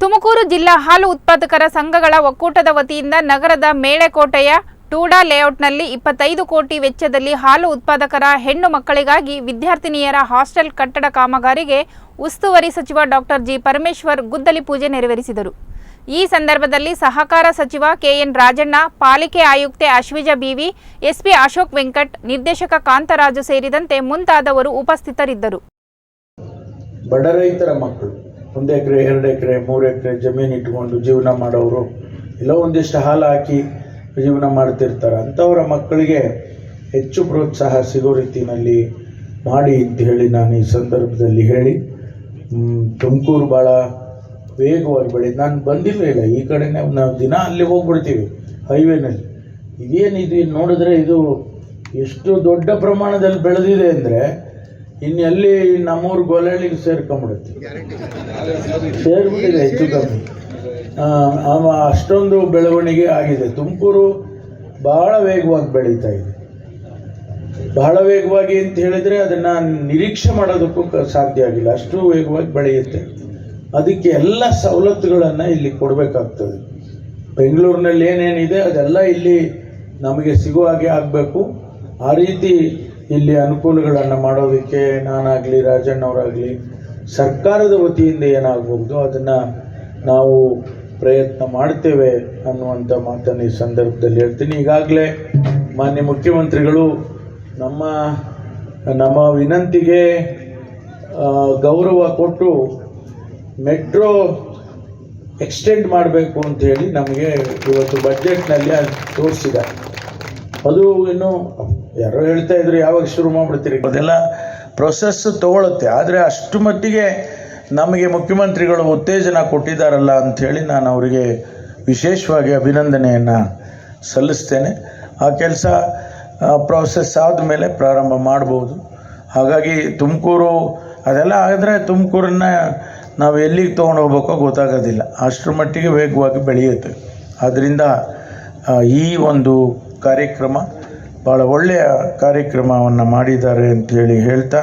ತುಮಕೂರು ಜಿಲ್ಲಾ ಹಾಲು ಉತ್ಪಾದಕರ ಸಂಘಗಳ ಒಕ್ಕೂಟದ ವತಿಯಿಂದ ನಗರದ ಮೇಳೆಕೋಟೆಯ ಟೂಡಾ ಲೇಔಟ್ನಲ್ಲಿ ಇಪ್ಪತ್ತೈದು ಕೋಟಿ ವೆಚ್ಚದಲ್ಲಿ ಹಾಲು ಉತ್ಪಾದಕರ ಹೆಣ್ಣು ಮಕ್ಕಳಿಗಾಗಿ ವಿದ್ಯಾರ್ಥಿನಿಯರ ಹಾಸ್ಟೆಲ್ ಕಟ್ಟಡ ಕಾಮಗಾರಿಗೆ ಉಸ್ತುವಾರಿ ಸಚಿವ ಡಾಕ್ಟರ್ ಜಿ ಪರಮೇಶ್ವರ್ ಗುದ್ದಲಿ ಪೂಜೆ ನೆರವೇರಿಸಿದರು. ಈ ಸಂದರ್ಭದಲ್ಲಿ ಸಹಕಾರ ಸಚಿವ ಕೆಎನ್ ರಾಜಣ್ಣ, ಪಾಲಿಕೆ ಆಯುಕ್ತೆ Ashwija B V, SP Ashok Venkat, ನಿರ್ದೇಶಕ ಕಾಂತರಾಜು ಸೇರಿದಂತೆ ಮುಂತಾದವರು ಉಪಸ್ಥಿತರಿದ್ದರು. ಬಡ ರೈತರ ಮಕ್ಕಳು ಒಂದು ಎಕರೆ, ಎರಡು ಎಕರೆ, ಮೂರು ಎಕರೆ ಜಮೀನು ಇಟ್ಕೊಂಡು ಜೀವನ ಮಾಡೋರು ಎಲ್ಲೋ ಒಂದಿಷ್ಟು ಹಾಲು ಹಾಕಿ ಜೀವನ ಮಾಡ್ತಿರ್ತಾರೆ. ಅಂಥವರ ಮಕ್ಕಳಿಗೆ ಹೆಚ್ಚು ಪ್ರೋತ್ಸಾಹ ಸಿಗೋ ರೀತಿಯಲ್ಲಿ ಮಾಡಿ ಅಂತ ಹೇಳಿ ನಾನು ಈ ಸಂದರ್ಭದಲ್ಲಿ ಹೇಳಿ. ತುಮಕೂರು ಭಾಳ ವೇಗವಾಗಿ ಬೆಳೆ. ನಾನು ಬಂದಿಲ್ಲ ಇಲ್ಲ ಈ ಕಡೆನೇ ನಾವು ದಿನ ಅಲ್ಲಿ ಹೋಗ್ಬಿಡ್ತೀವಿ, ಹೈವೇನಲ್ಲಿ. ಇದೇನಿದು ನೋಡಿದ್ರೆ ಇದು ಎಷ್ಟು ದೊಡ್ಡ ಪ್ರಮಾಣದಲ್ಲಿ ಬೆಳೆದಿದೆ ಅಂದರೆ ಇನ್ನು ಎಲ್ಲಿ ನಮ್ಮೂರು ಗೊಲಳಿಗೆ ಸೇರ್ಕೊಂಬಿಡುತ್ತೆ ಸೇರ್ಬಿಟ್ಟಿದೆ ಹೆಚ್ಚು ಕಮ್ಮಿ. ಅಷ್ಟೊಂದು ಬೆಳವಣಿಗೆ ಆಗಿದೆ. ತುಮಕೂರು ಬಹಳ ವೇಗವಾಗಿ ಬೆಳೀತಾ ಇದೆ. ಬಹಳ ವೇಗವಾಗಿ ಅಂತ ಹೇಳಿದರೆ ಅದನ್ನು ನಿರೀಕ್ಷೆ ಮಾಡೋದಕ್ಕೂ ಸಾಧ್ಯ ಆಗಿಲ್ಲ. ಅಷ್ಟು ವೇಗವಾಗಿ ಬೆಳೆಯುತ್ತೆ. ಅದಕ್ಕೆ ಎಲ್ಲ ಸವಲತ್ತುಗಳನ್ನು ಇಲ್ಲಿ ಕೊಡಬೇಕಾಗ್ತದೆ. ಬೆಂಗಳೂರಿನಲ್ಲಿ ಏನೇನಿದೆ ಅದೆಲ್ಲ ಇಲ್ಲಿ ನಮಗೆ ಸಿಗುವ ಹಾಗೆ ಆಗಬೇಕು. ಆ ರೀತಿ ಇಲ್ಲಿ ಅನುಕೂಲಗಳನ್ನು ಮಾಡೋದಕ್ಕೆ ನಾನಾಗಲಿ, ರಾಜಣ್ಣವರಾಗಲಿ, ಸರ್ಕಾರದ ವತಿಯಿಂದ ಏನಾಗಬಹುದು, ಅದನ್ನು ನಾವು ಪ್ರಯತ್ನ ಮಾಡ್ತೇವೆ ಅನ್ನುವಂಥ ಮಾತನ್ನು ಈ ಸಂದರ್ಭದಲ್ಲಿ ಹೇಳ್ತೀನಿ. ಈಗಾಗಲೇ ಮಾನ್ಯ ಮುಖ್ಯಮಂತ್ರಿಗಳು ನಮ್ಮ ನಮ್ಮ ವಿನಂತಿಗೆ ಗೌರವ ಕೊಟ್ಟು ಮೆಟ್ರೋ ಎಕ್ಸ್ಟೆಂಡ್ ಮಾಡಬೇಕು ಅಂತ ಹೇಳಿ ನಮಗೆ ಇವತ್ತು ಬಜೆಟ್ನಲ್ಲಿ ತೋರಿಸಿದ್ದಾರೆ. ಅದು ಇನ್ನು ಯಾರೋ ಹೇಳ್ತಾ ಇದ್ರು, ಯಾವಾಗ ಶುರು ಮಾಡಿಬಿಡ್ತೀರಿ? ಅದೆಲ್ಲ ಪ್ರೊಸೆಸ್ ತಗೊಳುತ್ತೆ. ಆದರೆ ಅಷ್ಟು ಮಟ್ಟಿಗೆ ನಮಗೆ ಮುಖ್ಯಮಂತ್ರಿಗಳು ಉತ್ತೇಜನ ಕೊಟ್ಟಿದ್ದಾರಲ್ಲ ಅಂಥೇಳಿ ನಾನು ಅವರಿಗೆ ವಿಶೇಷವಾಗಿ ಅಭಿನಂದನೆಯನ್ನು ಸಲ್ಲಿಸ್ತೇನೆ. ಆ ಕೆಲಸ ಪ್ರಾಸೆಸ್ ಆದಮೇಲೆ ಪ್ರಾರಂಭ ಮಾಡ್ಬೋದು. ಹಾಗಾಗಿ ತುಮಕೂರು, ಅದೆಲ್ಲ ಆದರೆ ತುಮಕೂರನ್ನ ನಾವು ಎಲ್ಲಿಗೆ ತೊಗೊಂಡು ಹೋಗ್ಬೇಕೋ ಗೊತ್ತಾಗೋದಿಲ್ಲ. ಅಷ್ಟರ ಮಟ್ಟಿಗೆ ವೇಗವಾಗಿ ಬೆಳೆಯುತ್ತೆ. ಆದ್ದರಿಂದ ಈ ಒಂದು ಕಾರ್ಯಕ್ರಮ. ಭಾಳ ಒಳ್ಳೆಯ ಕಾರ್ಯಕ್ರಮವನ್ನು ಮಾಡಿದ್ದಾರೆ ಅಂತೇಳಿ ಹೇಳ್ತಾ